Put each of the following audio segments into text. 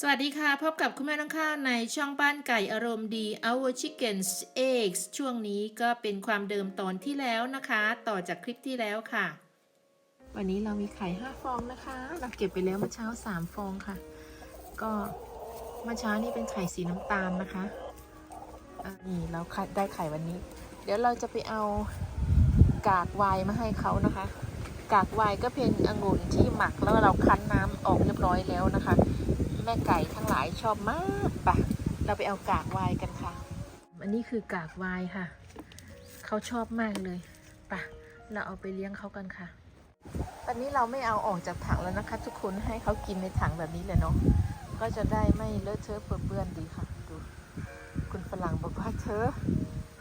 สวัสดีค่ะ พบกับคุณแม่น้องข้าวในช่องบ้านไก่อารมณ์ดี Our Chickens Eggs ช่วงนี้ก็เป็นความเดิมตอนที่แล้วนะคะ ต่อจากคลิปที่แล้วค่ะ วันนี้เรามีไข่ 5 ฟองนะคะ เราเก็บไปแล้วเมื่อเช้า 3 ฟองค่ะ ก็เมื่อเช้านี่เป็นไข่สีน้ำตาลนะคะอะนี่เราได้ไข่วันนี้ เดี๋ยวเราจะไปเอากากไวน์มาให้เขานะคะ กากไวน์ก็เป็นองุ่นที่หมักแล้วเราคั้นน้ำออกเรียบร้อยแล้วนะคะ แม่ไก่ทั้งหลายชอบมากปะเราไปเอากากวายกันค่ะ อันนี้คือกากวายค่ะ เขาชอบมากเลยปะเราเอาไปเลี้ยงเขากันค่ะ ตอนนี้เราไม่เอาออกจากถังแล้วนะคะ ทุกคนให้เขากินในถังแบบนี้เลยเนาะ ก็จะได้ไม่เลอะเทอะเปื้อนเปื้อนดีค่ะ ดู คุณฝรั่งบอกว่าเธอ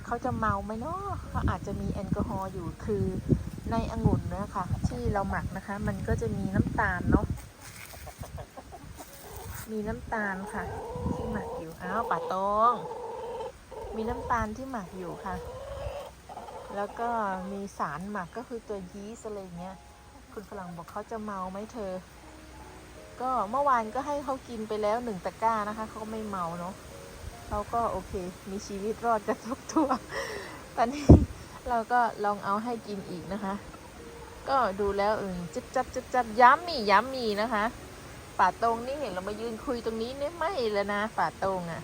เขาจะเมาไหมเนาะเขาอาจจะมีแอลกอฮอล์อยู่คือในองุ่นนะคะที่เราหมักนะคะ มันก็จะมีน้ำตาลเนาะ มีน้ำตาลค่ะ ที่หมักอยู่อ้าวป่าตองมีน้ำตาลที่หมักอยู่ค่ะ แล้วก็มีสารหมักก็คือตัวยีสต์อะไรอย่างเงี้ย คุณฝรั่งบอกเขาจะเมาไหมเธอ ก็เมื่อวานก็ให้เขากินไปแล้วหนึ่งตะกร้านะคะเขาก็ไม่เมาเนาะเขาก็โอเค มีชีวิตรอดกันทุกตัว ตอนนี้เราก็ลองเอาให้กินอีกนะคะ ก็ดูแล้วเออจิบจับจิบจับย้ำมีย้ำมีนะคะ ป่าตรงนี่เห็นเรามายืนคุยตรงนี้เนี่ยไม่แล้วนะป่าตรงอะ่ะ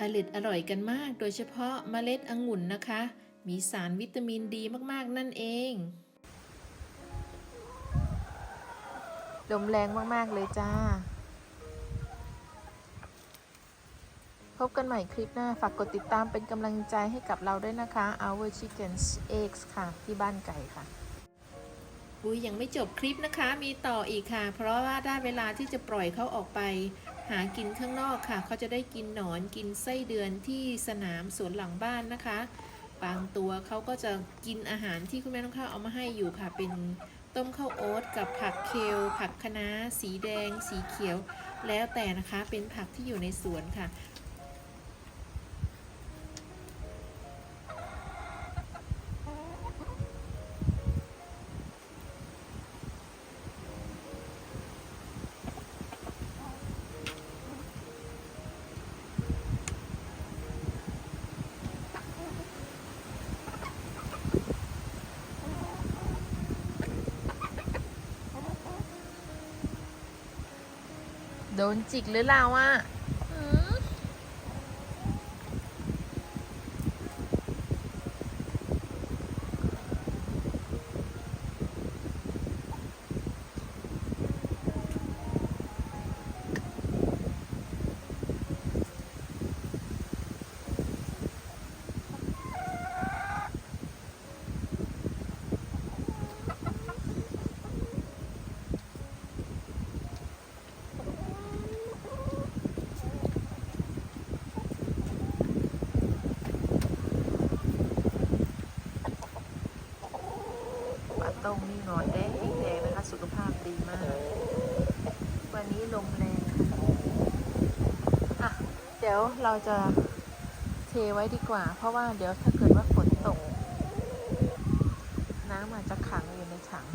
อร่อยอร่อยกันมาก โดยเฉพาะเมล็ดองุ่นนะคะ มีสารวิตามินดีมากๆนั่นเอง ลมแรงมากๆเลยจ้า พบกันใหม่คลิปหน้า ฝากกดติดตามเป็นกำลังใจให้กับเราด้วยนะคะ Our Chickens Eggs ค่ะ ที่บ้านไก่ค่ะ อุ้ยยังไม่จบคลิปนะคะ มีต่ออีกค่ะ เพราะว่าได้เวลาที่จะปล่อยเขาออกไป หากินข้างนอกค่ะ เขาจะได้กินหนอนกินไส้เดือนที่สนามสวนหลังบ้านนะคะ บางตัวเขาก็จะกินอาหารที่คุณแม่น้องข้าวเอามาให้อยู่ค่ะ เป็นต้มข้าวโอ๊ตกับผักเคล ผักคะน้า สีแดง สีเขียว แล้วแต่นะคะ เป็นผักที่อยู่ในสวนค่ะ โดนจิกหรือเราอะอืมปลาต้งนี่หงอนแดงแดงนะคะ สุขภาพดีมาก วันนี้ลมแรงอะ เดี๋ยวเราจะเทไว้ดีกว่า เพราะว่าเดี๋ยวถ้าเกิดว่าฝนตก น้ำอาจจะขังอยู่ในถัง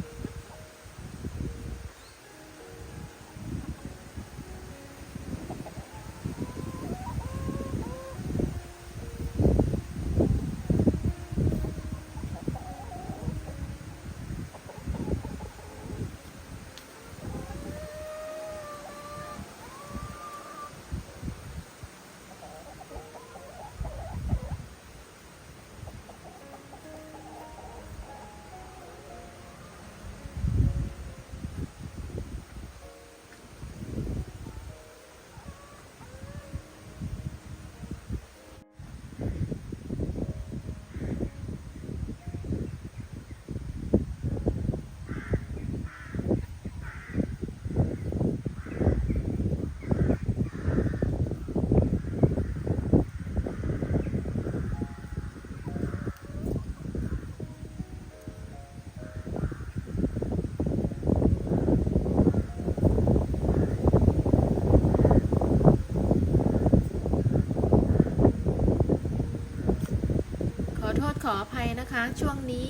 ขออภัยนะคะ ช่วงนี้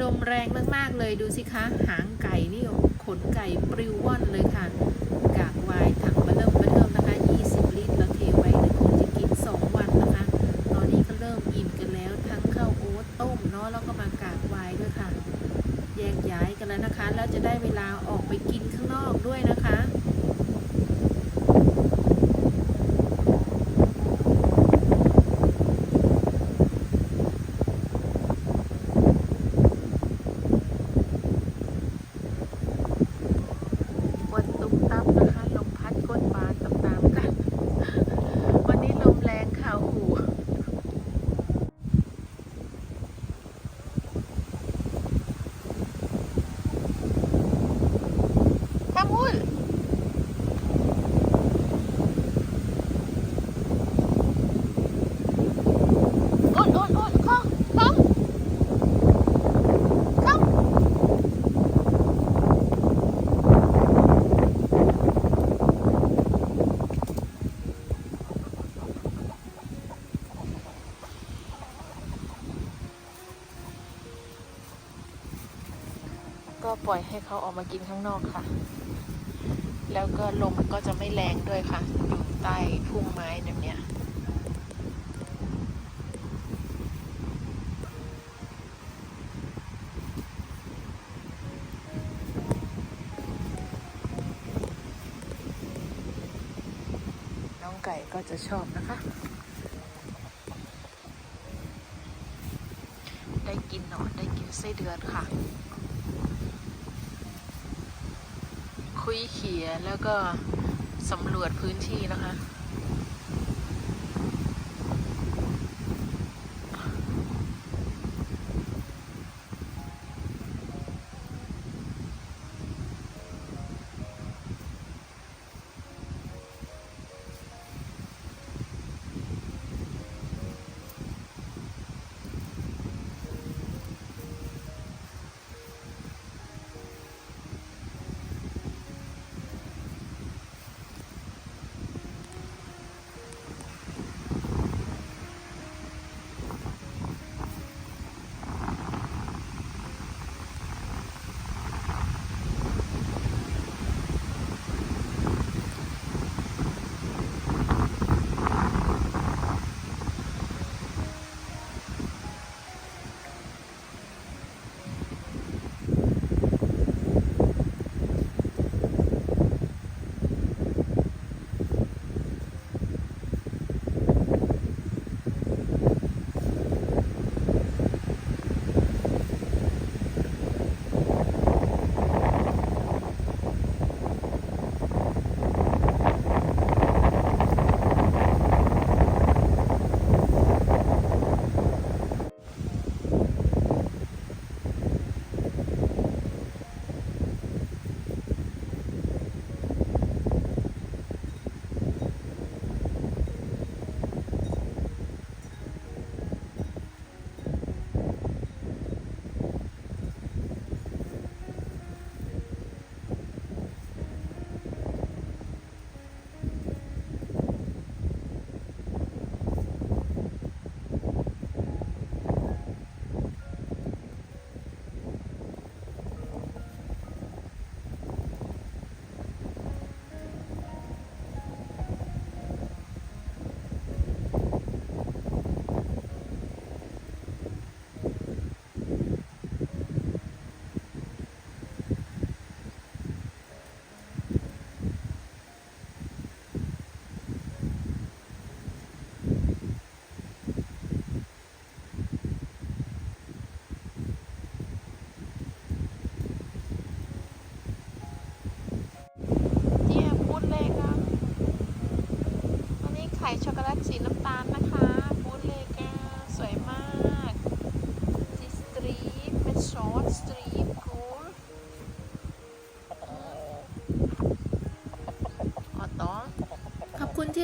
ลมแรงมากๆเลยดูสิคะ หางไก่นี่ขนไก่ปลิวว่อนเลยค่ะ กากวน์ถังมาเริ่มมาเทิมนะคะ 20 ลิตรเราเทไว้เดี๋ยวคงจะกิน 2 วันนะคะ ตอนนี้ก็เริ่มอิ่มกันแล้ว ทั้งข้าวโอ๊ตต้มเนาะแล้วก็มากากวน์ด้วยค่ะ แยกย้ายกันแล้วนะคะ แล้วจะได้เวลาออกไปกินข้างนอกด้วยนะคะ วันตุ้มตับนะคะ ลมพัดก้นบานตามๆกัน วันนี้ลมแรงค่ะโอ้โหข้ามุนโอ๊ยโอ๊ยโอ๊ยข้องข้องข้อง ก็ ปล่อยให้เขาออกมากินข้างนอกค่ะ แล้วก็ลมก็จะไม่แรงด้วยค่ะ อยู่ใต้พุ่มไม้แบบเนี้ยน้องไก่ก็จะชอบนะคะได้กินหนอนได้กินไส้เดือนค่ะ คุยเขียแล้วก็สำรวจพื้นที่นะคะ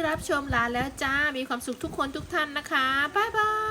รับชมลาแล้วจ้า มีความสุขทุกคนทุกท่านนะคะ บ๊ายบาย